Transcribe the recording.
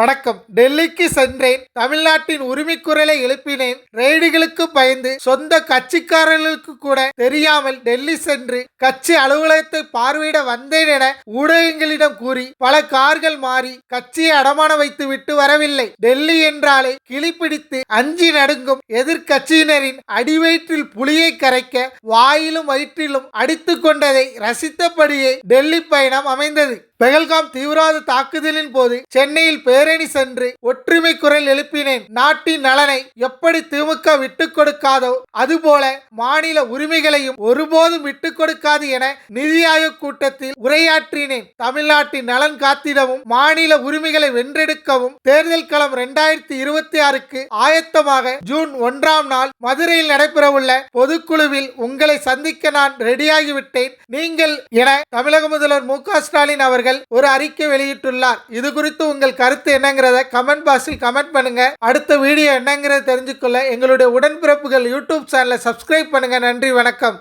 வணக்கம். டெல்லிக்கு சென்றேன். தமிழ்நாட்டின் உரிமைக்குரலை எழுப்பினேன். ரெய்டுகளுக்கு பயந்து சொந்த கட்சிக்காரர்களுக்கு கூட தெரியாமல் டெல்லி சென்று கட்சி அலுவலகத்தை பார்வையிட வந்தேன் என ஊடகங்களிடம் கூறி பல கார்கள் மாறி கட்சியை அடமான வைத்து விட்டு வரவில்லை. டெல்லி என்றாலே கிளிப்பிடித்து அஞ்சி நடுங்கும் எதிர்க்கட்சியினரின் அடிவயிற்றில் புலியை கரைக்க வாயிலும் வயிற்றிலும் அடித்து கொண்டதை ரசித்தபடியே டெல்லி பயணம் அமைந்தது. பெகல்காம் தீவிரவாத தாக்குதலின் போது சென்னையில் பேரணி சென்று ஒற்றுமை குரல் எழுப்பினேன். நாட்டின் நலனை எப்படி திமுக விட்டு கொடுக்காதோ அதுபோல மாநில உரிமைகளையும் ஒருபோதும் விட்டு கொடுக்காது என நிதி ஆயோக் கூட்டத்தில் உரையாற்றினேன். தமிழ்நாட்டின் நலன் காத்திடவும் மாநில உரிமைகளை வென்றெடுக்கவும் தேர்தல் களம் இரண்டாயிரத்தி இருபத்தி ஆறுக்கு ஆயத்தமாக ஜூன் ஒன்றாம் நாள் மதுரையில் நடைபெறவுள்ள பொதுக்குழுவில் உங்களை சந்திக்க நான் ரெடியாகிவிட்டேன் நீங்கள் என தமிழக முதல்வர் மு ஸ்டாலின் அவர்கள் அவர்கள் ஒரு அறிக்கை வெளியிட்டுள்ளார். இது குறித்து உங்கள் கருத்து என்னங்கிறத கமெண்ட் பாக்ஸில் கமெண்ட் பண்ணுங்க. அடுத்த வீடியோ என்னங்கிறத தெரிஞ்சுக்கொள்ள எங்களுடைய உடன்பிறப்புகள் யூடியூப் சேனலை சப்ஸ்கிரைப் பண்ணுங்க. நன்றி வணக்கம்.